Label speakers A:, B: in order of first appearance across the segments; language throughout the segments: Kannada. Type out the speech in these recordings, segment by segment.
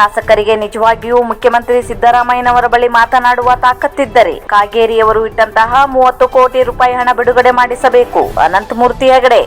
A: ಶಾಸಕರಿಗೆ ನಿಜವಾಗಿಯೂ ಮುಖ್ಯಮಂತ್ರಿ ಸಿದ್ದರಾಮಯ್ಯನವರ ಬಳಿ ಮಾತನಾಡುವ ತಾಕತ್ತಿದ್ದರೆ ಕಾಗೇರಿಯವರು ಇಟ್ಟಂತಹ ಮೂವತ್ತು ಕೋಟಿ ರೂಪಾಯಿ ಹಣ ಬಿಡುಗಡೆ ಮಾಡಿಸಬೇಕು. ಅನಂತಮೂರ್ತಿ ಹೆಗಡೆ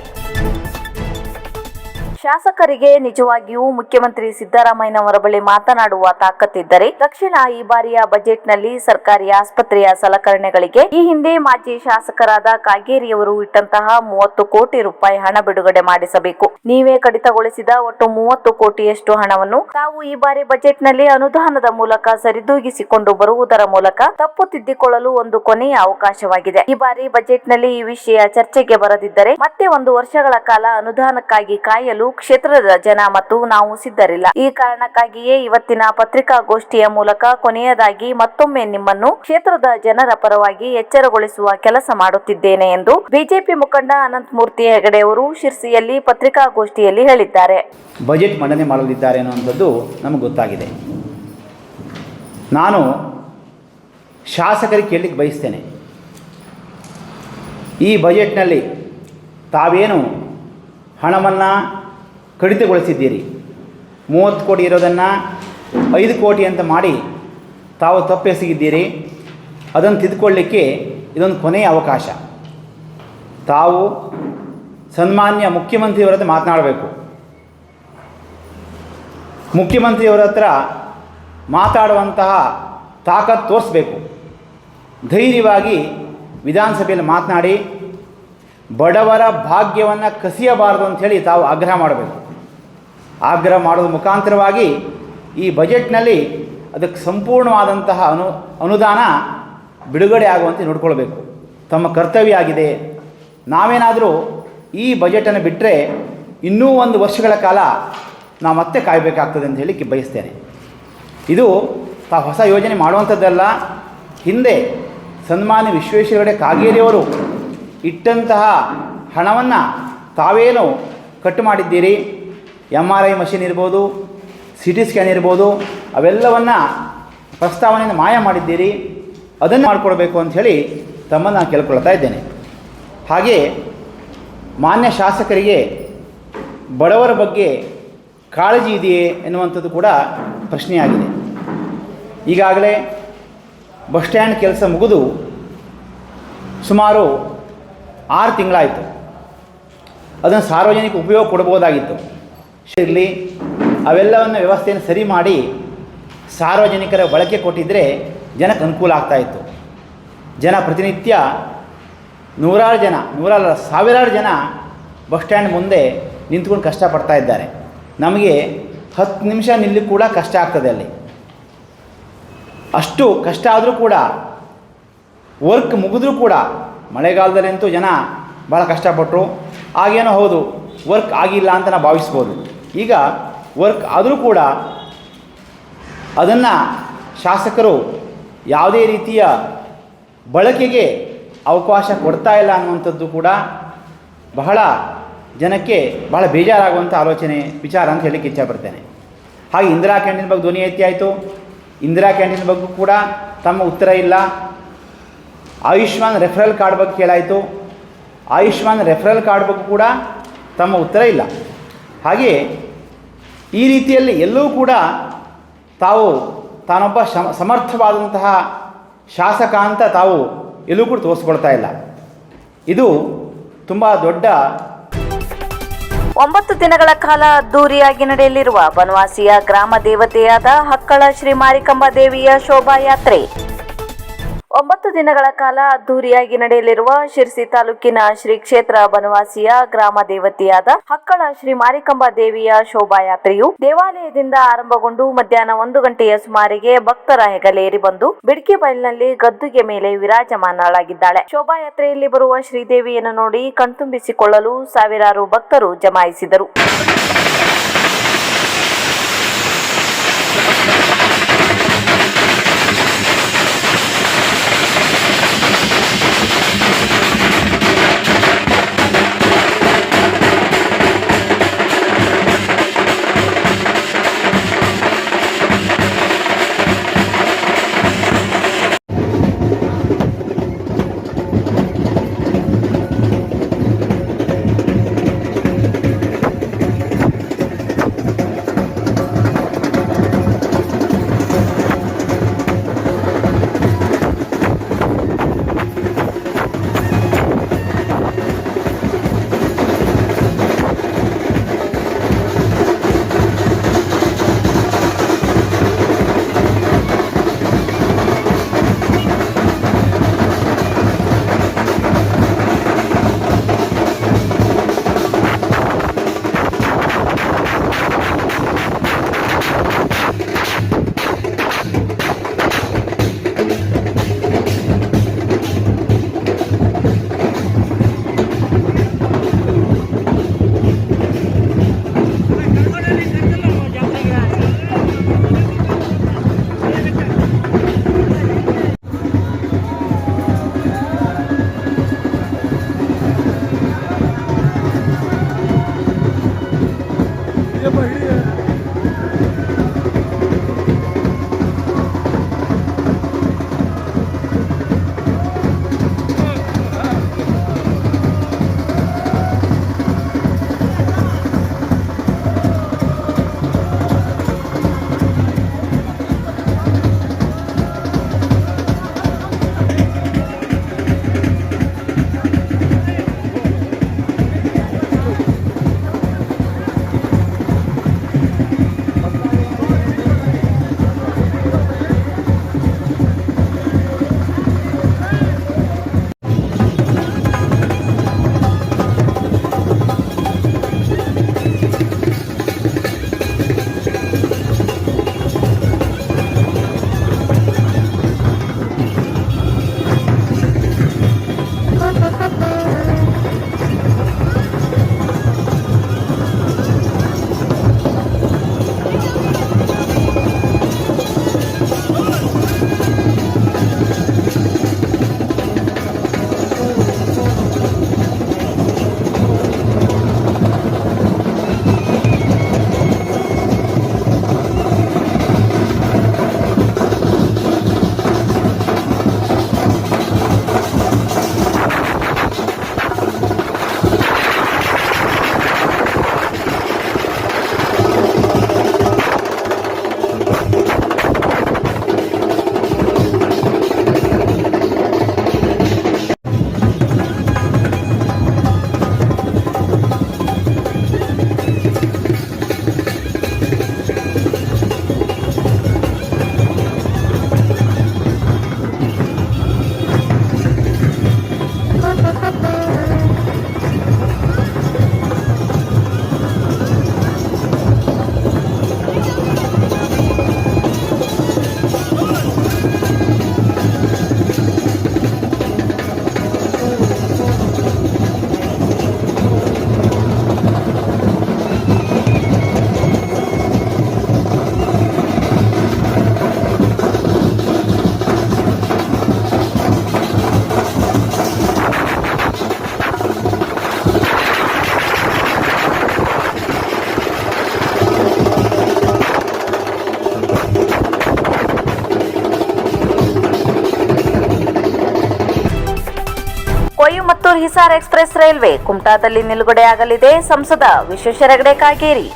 A: ಶಾಸಕರಿಗೆ ನಿಜವಾಗಿಯೂ ಮುಖ್ಯಮಂತ್ರಿ ಸಿದ್ದರಾಮಯ್ಯನವರ ಬಳಿ ಮಾತನಾಡುವ ತಾಕತ್ತಿದ್ದರೆ ತಕ್ಷಣ ಈ ಬಾರಿಯ ಬಜೆಟ್ನಲ್ಲಿ ಸರ್ಕಾರಿ ಆಸ್ಪತ್ರೆಯ ಸಲಕರಣೆಗಳಿಗೆ ಈ ಹಿಂದೆ ಮಾಜಿ ಶಾಸಕರಾದ ಕಾಗೇರಿಯವರು ಇಟ್ಟಂತಹ ಮೂವತ್ತು ಕೋಟಿ ರೂಪಾಯಿ ಹಣ ಬಿಡುಗಡೆ ಮಾಡಿಸಬೇಕು. ನೀವೇ ಕಡಿತಗೊಳಿಸಿದ ಒಟ್ಟು ಮೂವತ್ತು ಕೋಟಿಯಷ್ಟು ಹಣವನ್ನು ತಾವು ಈ ಬಾರಿ ಬಜೆಟ್ನಲ್ಲಿ ಅನುದಾನದ ಮೂಲಕ ಸರಿದೂಗಿಸಿಕೊಂಡು ಬರುವುದರ ಮೂಲಕ ತಪ್ಪು ತಿದ್ದಿಕೊಳ್ಳಲು ಒಂದು ಕೊನೆಯ ಅವಕಾಶವಾಗಿದೆ. ಈ ಬಾರಿ ಬಜೆಟ್ನಲ್ಲಿ ಈ ವಿಷಯ ಚರ್ಚೆಗೆ ಬರದಿದ್ದರೆ ಮತ್ತೆ ಒಂದು ವರ್ಷಗಳ ಕಾಲ ಅನುದಾನಕ್ಕಾಗಿ ಕಾಯಲು ಕ್ಷೇತ್ರದ ಜನ ಮತ್ತು ನಾವು ಸಿದ್ಧರಿಲ್ಲ. ಈ ಕಾರಣಕ್ಕಾಗಿಯೇ ಇವತ್ತಿನ ಪತ್ರಿಕಾಗೋಷ್ಠಿಯ ಮೂಲಕ ಕೊನೆಯದಾಗಿ ಮತ್ತೊಮ್ಮೆ ನಿಮ್ಮನ್ನು ಕ್ಷೇತ್ರದ ಜನರ ಪರವಾಗಿ ಎಚ್ಚರಗೊಳಿಸುವ ಕೆಲಸ ಮಾಡುತ್ತಿದ್ದೇನೆ ಎಂದು ಬಿಜೆಪಿ ಮುಖಂಡ ಅನಂತಮೂರ್ತಿ ಹೆಗಡೆ ಅವರು ಶಿರ್ಸಿಯಲ್ಲಿ ಪತ್ರಿಕಾಗೋಷ್ಠಿಯಲ್ಲಿ ಹೇಳಿದ್ದಾರೆ.
B: ಬಜೆಟ್ ಮಂಡನೆ ಮಾಡಲಿದ್ದಾರೆ ಅನ್ನುವಂಥದ್ದು ನಮಗೆ ಗೊತ್ತಾಗಿದೆ. ನಾನು ಶಾಸಕರಿಗೆ ಕೇಳಲಿಕ್ಕೆ ಬಯಸ್ತೇನೆ. ಈ ಬಜೆಟ್ನಲ್ಲಿ ತಾವೇನು ಹಣವನ್ನು ಕಡಿತಗೊಳಿಸಿದ್ದೀರಿ. ಮೂವತ್ತು ಕೋಟಿ ಇರೋದನ್ನು ಐದು ಕೋಟಿ ಅಂತ ಮಾಡಿ ತಾವು ತಪ್ಪೆಸಗಿದ್ದೀರಿ. ಅದನ್ನು ತಿದ್ದುಕೊಳ್ಳಿಕ್ಕೆ ಇದೊಂದು ಕೊನೆಯ ಅವಕಾಶ. ತಾವು ಸನ್ಮಾನ್ಯ ಮುಖ್ಯಮಂತ್ರಿಯವರ ಹತ್ರ ಮಾತನಾಡಬೇಕು. ಮುಖ್ಯಮಂತ್ರಿಯವರ ಹತ್ರ ಮಾತಾಡುವಂತಹ ತಾಕತ್ತು ತೋರಿಸ್ಬೇಕು. ಧೈರ್ಯವಾಗಿ ವಿಧಾನಸಭೆಯಲ್ಲಿ ಮಾತನಾಡಿ, ಬಡವರ ಭಾಗ್ಯವನ್ನು ಕಸಿಯಬಾರದು ಅಂಥೇಳಿ ತಾವು ಆಗ್ರಹ ಮಾಡಬೇಕು. ಆಗ್ರಹ ಮಾಡೋದ್ರ ಮುಖಾಂತರವಾಗಿ ಈ ಬಜೆಟ್ನಲ್ಲಿ ಅದಕ್ಕೆ ಸಂಪೂರ್ಣವಾದಂತಹ ಅನು, ಅನುದಾನ ಬಿಡುಗಡೆ ಆಗುವಂತೆ ನೋಡ್ಕೊಳ್ಬೇಕು. ತಮ್ಮ ಕರ್ತವ್ಯ ಆಗಿದೆ. ನಾವೇನಾದರೂ ಈ ಬಜೆಟನ್ನು ಬಿಟ್ಟರೆ ಇನ್ನೂ ಒಂದು ವರ್ಷಗಳ ಕಾಲ ನಾವು ಮತ್ತೆ ಕಾಯಬೇಕಾಗ್ತದೆ ಅಂತ ಹೇಳಿ ಬಯಸ್ತೇನೆ ಇದು ತಾ ಹೊಸ ಯೋಜನೆ ಮಾಡುವಂಥದ್ದಲ್ಲ. ಹಿಂದೆ ಸನ್ಮಾನ್ಯ ವಿಶ್ವೇಶ್ವರಗಡೆ ಕಾಗೇರಿಯವರು ಇಟ್ಟಂತಹ ಹಣವನ್ನು ತಾವೇನು ಕಟ್ಟು ಮಾಡಿದ್ದೀರಿ? ಎಂ ಆರ್ ಐ ಮಷಿನ್ ಇರ್ಬೋದು ಸಿ ಟಿ ಸ್ಕ್ಯಾನ್ ಇರ್ಬೋದು, ಅವೆಲ್ಲವನ್ನು ಪ್ರಸ್ತಾವನೆಯನ್ನು ಮಾಯ ಮಾಡಿದ್ದೀರಿ, ಅದನ್ನು ಮಾಡಿಕೊಡ್ಬೇಕು ಅಂಥೇಳಿ ತಮ್ಮನ್ನು ನಾನು ಕೇಳ್ಕೊಳ್ತಾ ಇದ್ದೇನೆ. ಹಾಗೆ ಮಾನ್ಯ ಶಾಸಕರಿಗೆ ಬಡವರ ಬಗ್ಗೆ ಕಾಳಜಿ ಇದೆಯೇ ಎನ್ನುವಂಥದ್ದು ಕೂಡ ಪ್ರಶ್ನೆಯಾಗಿದೆ. ಈಗಾಗಲೇ ಬಸ್ ಸ್ಟ್ಯಾಂಡ್ ಕೆಲಸ ಮುಗಿದು ಸುಮಾರು ಆರು ತಿಂಗಳಾಯಿತು. ಅದನ್ನು ಸಾರ್ವಜನಿಕ ಉಪಯೋಗ ಕೊಡ್ಬೋದಾಗಿತ್ತು. ಇರಲಿ ಅವೆಲ್ಲವನ್ನು ವ್ಯವಸ್ಥೆಯನ್ನು ಸರಿ ಮಾಡಿ ಸಾರ್ವಜನಿಕರ ಬಳಕೆ ಕೊಟ್ಟಿದ್ದರೆ ಜನಕ್ಕೆ ಅನುಕೂಲ ಆಗ್ತಾಯಿತ್ತು ಜನ ಪ್ರತಿನಿತ್ಯ ನೂರಾರು ಜನ, ನೂರಾರು ಸಾವಿರಾರು ಜನ ಬಸ್ ಸ್ಟ್ಯಾಂಡ್ ಮುಂದೆ ನಿಂತ್ಕೊಂಡು ಕಷ್ಟಪಡ್ತಾ ಇದ್ದಾರೆ. ನಮಗೆ ಹತ್ತು ನಿಮಿಷ ನಿಲ್ಲಿ ಕೂಡ ಕಷ್ಟ ಆಗ್ತದೆ ಅಲ್ಲಿ. ಅಷ್ಟು ಕಷ್ಟ ಆದರೂ ಕೂಡ ವರ್ಕ್ ಮುಗಿದ್ರೂ ಕೂಡ ಮಳೆಗಾಲದಲ್ಲಂತೂ ಜನ ಭಾಳ ಕಷ್ಟಪಟ್ಟರು ಆಗೇನೋ ಹೌದು ವರ್ಕ್ ಆಗಿಲ್ಲ ಅಂತ ನಾವು ಭಾವಿಸ್ಬೋದು. ಈಗ ವರ್ಕ್ ಆದರೂ ಕೂಡ ಅದನ್ನು ಶಾಸಕರು ಯಾವುದೇ ರೀತಿಯ ಬಳಕೆಗೆ ಅವಕಾಶ ಕೊಡ್ತಾ ಇಲ್ಲ ಅನ್ನುವಂಥದ್ದು ಕೂಡ ಬಹಳ ಜನಕ್ಕೆ ಬಹಳ ಬೇಜಾರಾಗುವಂಥ ಆಲೋಚನೆ, ವಿಚಾರ ಅಂತ ಹೇಳಲಿಕ್ಕೆ ಇಚ್ಛಪಡ್ತೇನೆ ಹಾಗೆ ಇಂದಿರಾ ಕ್ಯಾಂಟೀನ್ ಬಗ್ಗೆ ಧ್ವನಿ ಎತ್ತಿ ಆಯಿತು. ಇಂದಿರಾ ಕ್ಯಾಂಟೀನ್ ಬಗ್ಗೆ ಕೂಡ ತಮ್ಮ ಉತ್ತರ ಇಲ್ಲ. ಆಯುಷ್ಮಾನ್ ರೆಫರಲ್ ಕಾರ್ಡ್ ಬಗ್ಗೆ ಕೇಳಾಯಿತು. ಆಯುಷ್ಮಾನ್ ರೆಫರಲ್ ಕಾರ್ಡ್ ಬಗ್ಗೆ ಕೂಡ ತಮ್ಮ ಉತ್ತರ ಇಲ್ಲ. ಹಾಗೆಯೇ ಈ ರೀತಿಯಲ್ಲಿ ಎಲ್ಲೂ ಕೂಡ ತಾವು ತಾನೊಬ್ಬ ಸಮರ್ಥವಾದಂತಹ ಶಾಸಕ ಅಂತ ತಾವು ಎಲ್ಲೂ ಕೂಡ ತೋರಿಸ್ಕೊಳ್ತಾ ಇಲ್ಲ. ಇದು ತುಂಬ ದೊಡ್ಡ
A: ಒಂಬತ್ತು ದಿನಗಳ ಕಾಲ ಅದ್ದೂರಿಯಾಗಿ ನಡೆಯಲಿರುವ ಬನವಾಸಿಯ ಗ್ರಾಮ ದೇವತೆಯಾದ ಹಕ್ಕಳ ಶ್ರೀ ಮಾರಿಕಂಬಾ ದೇವಿಯ ಶೋಭಾಯಾತ್ರೆ. ಒಂಬತ್ತು ದಿನಗಳ ಕಾಲ ಅದ್ದೂರಿಯಾಗಿ ನಡೆಯಲಿರುವ ಶಿರ್ಸಿ ತಾಲೂಕಿನ ಶ್ರೀ ಕ್ಷೇತ್ರ ಬನವಾಸಿಯ ಗ್ರಾಮ ದೇವತೆಯಾದ ಹಕ್ಕಳ ಶ್ರೀ ಮಾರಿಕಂಬ ದೇವಿಯ ಶೋಭಾಯಾತ್ರೆಯು ದೇವಾಲಯದಿಂದ ಆರಂಭಗೊಂಡು ಮಧ್ಯಾಹ್ನ ಒಂದು ಗಂಟೆಯ ಸುಮಾರಿಗೆ ಭಕ್ತರ ಹೆಗಲೇರಿ ಬಂದು ಬಿಡ್ಕಿ ಬಯಲಿನಲ್ಲಿ ಗದ್ದುಗೆ ಮೇಲೆ ವಿರಾಜಮಾನಳಾಗಿದ್ದಾಳೆ. ಶೋಭಾಯಾತ್ರೆಯಲ್ಲಿ ಬರುವ ಶ್ರೀದೇವಿಯನ್ನು ನೋಡಿ ಕಣ್ತುಂಬಿಸಿಕೊಳ್ಳಲು ಸಾವಿರಾರು ಭಕ್ತರು ಜಮಾಯಿಸಿದರು. ಮುತ್ತೂರು ಹಿಸಾರ್ ಎಕ್ಸ್ಪ್ರೆಸ್ ರೈಲ್ವೆ ಕುಮಟಾದಲ್ಲಿ ನಿಲುಗಡೆ ಆಗಲಿದೆ ಸಂಸದ ವಿಶ್ವೇಶ್ವರ ಹೆಗಡೆ ಕಾಗೇರಿ.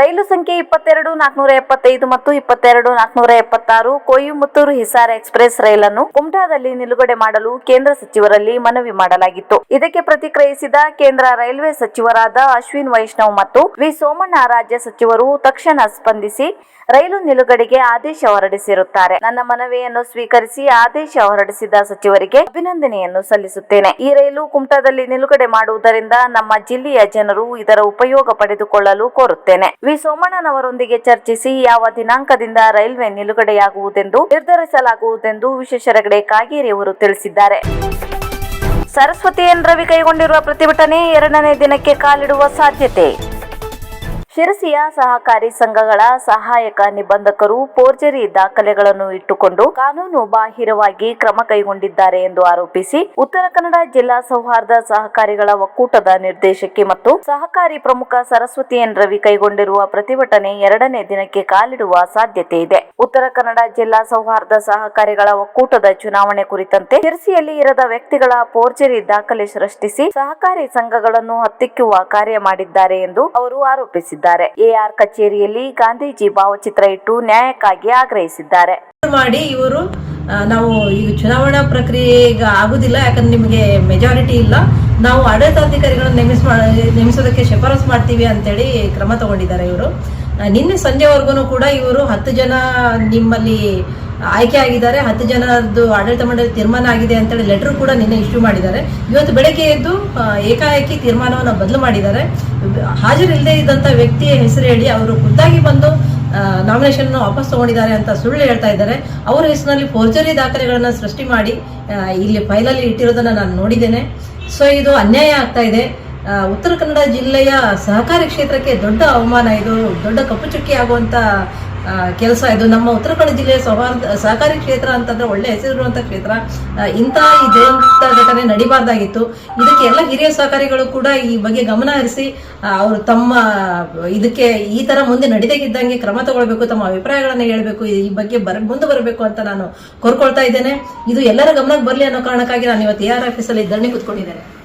A: ರೈಲು ಸಂಖ್ಯೆ ಇಪ್ಪತ್ತೆರಡು, ನಾಲ್ಕನೂರ ಎಪ್ಪತ್ತೈದು ಮತ್ತು ಇಪ್ಪತ್ತೆರಡು, ನಾಲ್ಕನೂರ ಎಪ್ಪತ್ತಾರು ಕೊಯಿಮುತ್ತೂರು ಹಿಸಾರ್ ಎಕ್ಸ್ಪ್ರೆಸ್ ರೈಲನ್ನು ಕುಮಟಾದಲ್ಲಿ ನಿಲುಗಡೆ ಮಾಡಲು ಕೇಂದ್ರ ಸಚಿವರಲ್ಲಿ ಮನವಿ ಮಾಡಲಾಗಿತ್ತು. ಇದಕ್ಕೆ ಪ್ರತಿಕ್ರಿಯಿಸಿದ ಕೇಂದ್ರ ರೈಲ್ವೆ ಸಚಿವರಾದ ಅಶ್ವಿನ್ ವೈಷ್ಣವ್ ಮತ್ತು ವಿ ಸೋಮಣ್ಣ ರಾಜ್ಯ ಸಚಿವರು ತಕ್ಷಣ ಸ್ಪಂದಿಸಿ ರೈಲು ನಿಲುಗಡೆಗೆ ಆದೇಶ ಹೊರಡಿಸಿರುತ್ತಾರೆ. ನನ್ನ ಮನವಿಯನ್ನು ಸ್ವೀಕರಿಸಿ ಆದೇಶ ಹೊರಡಿಸಿದ ಸಚಿವರಿಗೆ ಅಭಿನಂದನೆಯನ್ನು ಸಲ್ಲಿಸುತ್ತೇನೆ. ಈ ರೈಲು ಕುಮಟಾದಲ್ಲಿ ನಿಲುಗಡೆ ಮಾಡುವುದರಿಂದ ನಮ್ಮ ಜಿಲ್ಲೆಯ ಜನರು ಇದರ ಉಪಯೋಗ ಪಡೆದುಕೊಳ್ಳಲು ಕೋರುತ್ತೇನೆ. ವಿ ಸೋಮಣ್ಣನವರೊಂದಿಗೆ ಚರ್ಚಿಸಿ ಯಾವ ದಿನಾಂಕದಿಂದ ರೈಲ್ವೆ ನಿಲುಗಡೆಯಾಗುವುದೆಂದು ನಿರ್ಧರಿಸಲಾಗುವುದೆಂದು ರಗಡೆ ಕಾಗೇರಿ ಅವರು ತಿಳಿಸಿದ್ದಾರೆ. ಸರಸ್ವತಿ ರವಿ ಕೈಗೊಂಡಿರುವ ಪ್ರತಿಭಟನೆ ಎರಡನೇ ದಿನಕ್ಕೆ ಕಾಲಿಡುವ ಸಾಧ್ಯತೆ. ಶಿರಸಿಯ ಸಹಕಾರಿ ಸಂಘಗಳ ಸಹಾಯಕ ನಿಬಂಧಕರು ಪೋರ್ಜರಿ ದಾಖಲೆಗಳನ್ನು ಇಟ್ಟುಕೊಂಡು ಕಾನೂನು ಬಾಹಿರವಾಗಿ ಕ್ರಮ ಕೈಗೊಂಡಿದ್ದಾರೆ ಎಂದು ಆರೋಪಿಸಿ ಉತ್ತರ ಕನ್ನಡ ಜಿಲ್ಲಾ ಸೌಹಾರ್ದ ಸಹಕಾರಿಗಳ ಒಕ್ಕೂಟದ ನಿರ್ದೇಶಕಿ ಮತ್ತು ಸಹಕಾರಿ ಪ್ರಮುಖ ಸರಸ್ವತಿ ಎನ್ ರವಿ ಕೈಗೊಂಡಿರುವ ಪ್ರತಿಭಟನೆ ಎರಡನೇ ದಿನಕ್ಕೆ ಕಾಲಿಡುವ ಸಾಧ್ಯತೆ ಇದೆ. ಉತ್ತರ ಕನ್ನಡ ಜಿಲ್ಲಾ ಸೌಹಾರ್ದ ಸಹಕಾರಿಗಳ ಒಕ್ಕೂಟದ ಚುನಾವಣೆ ಕುರಿತಂತೆ ಶಿರಸಿಯಲ್ಲಿ ಇರದ ವ್ಯಕ್ತಿಗಳ ಪೋರ್ಜರಿ ದಾಖಲೆ ಸೃಷ್ಟಿಸಿ ಸಹಕಾರಿ ಸಂಘಗಳನ್ನು ಹತ್ತಿಕ್ಕುವ ಕಾರ್ಯ ಮಾಡಿದ್ದಾರೆ ಎಂದು ಅವರು ಆರೋಪಿಸಿದ್ದಾರೆ ಎಆರ್ ಕಚೇರಿಯಲ್ಲಿ ಗಾಂಧೀಜಿ ಭಾವಚಿತ್ರ ಇಟ್ಟು ನ್ಯಾಯಕ್ಕಾಗಿ ಆಗ್ರಹಿಸಿದ್ದಾರೆ.
C: ಮಾಡಿ ಇವರು ನಾವು ಈಗ ಚುನಾವಣಾ ಪ್ರಕ್ರಿಯೆ ಈಗ ಆಗುದಿಲ್ಲ, ಯಾಕಂದ್ರೆ ನಿಮಗೆ ಮೆಜಾರಿಟಿ ಇಲ್ಲ. ನಾವು ಆಡಳಿತಾಧಿಕಾರಿಗಳನ್ನು ನೇಮಿಸ್ ನೇಮಿಸೋದಕ್ಕೆ ಶಿಫಾರಸ್ ಮಾಡ್ತೀವಿ ಅಂತೇಳಿ ಕ್ರಮ ತಗೊಂಡಿದ್ದಾರೆ ಇವರು. ನಿನ್ನೆ ಸಂಜೆವರೆಗೂ ಕೂಡ ಇವರು ಹತ್ತು ಜನ ನಿಮ್ಮಲ್ಲಿ ಆಯ್ಕೆ ಆಗಿದ್ದಾರೆ, ಹತ್ತು ಜನರದ್ದು ಆಡಳಿತ ಮಂಡಳಿ ತೀರ್ಮಾನ ಆಗಿದೆ ಅಂತೇಳಿ ಲೆಟರ್ ಕೂಡ ನಿನ್ನೆ ಇಶ್ಯೂ ಮಾಡಿದ್ದಾರೆ. ಇವತ್ತು ಬೆಳಗ್ಗೆ ಎದ್ದು ಏಕಾಏಕಿ ತೀರ್ಮಾನವನ್ನು ಬದಲು ಮಾಡಿದ್ದಾರೆ. ಹಾಜರಿಲ್ಲದೆ ಇದ್ದಂಥ ವ್ಯಕ್ತಿಯ ಹೆಸರು ಹೇಳಿ ಅವರು ಖುದ್ದಾಗಿ ಬಂದು ನಾಮಿನೇಷನ್ ವಾಪಸ್ ತಗೊಂಡಿದ್ದಾರೆ ಅಂತ ಸುಳ್ಳು ಹೇಳ್ತಾ ಇದ್ದಾರೆ. ಅವರ ಹೆಸರಿನಲ್ಲಿ ಫೋರ್ಜರಿ ದಾಖಲೆಗಳನ್ನು ಸೃಷ್ಟಿ ಮಾಡಿ ಇಲ್ಲಿ ಫೈಲಲ್ಲಿ ಇಟ್ಟಿರೋದನ್ನ ನಾನು ನೋಡಿದ್ದೇನೆ. ಸೊ ಇದು ಅನ್ಯಾಯ ಆಗ್ತಾ ಇದೆ. ಉತ್ತರ ಕನ್ನಡ ಜಿಲ್ಲೆಯ ಸಹಕಾರಿ ಕ್ಷೇತ್ರಕ್ಕೆ ದೊಡ್ಡ ಅವಮಾನ, ಇದು ದೊಡ್ಡ ಕಪ್ಪು ಚುಕ್ಕಿ ಆಗುವಂತ ಕೆಲಸ ಇದು ನಮ್ಮ ಉತ್ತರ ಕನ್ನಡ ಜಿಲ್ಲೆಯ ಸೌಹಾರ್ದ ಸಹಕಾರಿ ಕ್ಷೇತ್ರ ಅಂತಂದ್ರೆ ಒಳ್ಳೆ ಹೆಸರಿರುವಂತ ಕ್ಷೇತ್ರ. ಆ, ಈ ಜಯಂತ ಘಟನೆ ನಡಿಬಾರ್ದಾಗಿತ್ತು. ಇದಕ್ಕೆ ಎಲ್ಲ ಹಿರಿಯ ಸಹಕಾರಿಗಳು ಕೂಡ ಈ ಬಗ್ಗೆ ಗಮನ ಹರಿಸಿ ಅವರು ತಮ್ಮ ಇದಕ್ಕೆ ಈ ತರ ಮುಂದೆ ನಡೀದಾಗಿದ್ದಂಗೆ ಕ್ರಮ ತಗೊಳ್ಬೇಕು ತಮ್ಮ ಅಭಿಪ್ರಾಯಗಳನ್ನ ಹೇಳ್ಬೇಕು ಈ ಬಗ್ಗೆ ಬರ ಮುಂದೆ ಬರಬೇಕು ಅಂತ ನಾನು ಕೋರ್ಕೊಳ್ತಾ ಇದ್ದೇನೆ. ಇದು ಎಲ್ಲರ ಗಮನಕ್ಕೆ ಬರಲಿ ಅನ್ನೋ ಕಾರಣಕ್ಕಾಗಿ ನಾನು ಇವತ್ತು ಎ ಆರ್ ಆಫೀಸಲ್ಲಿ ಧರಣಿ ಕೂತ್ಕೊಂಡಿದ್ದೇನೆ.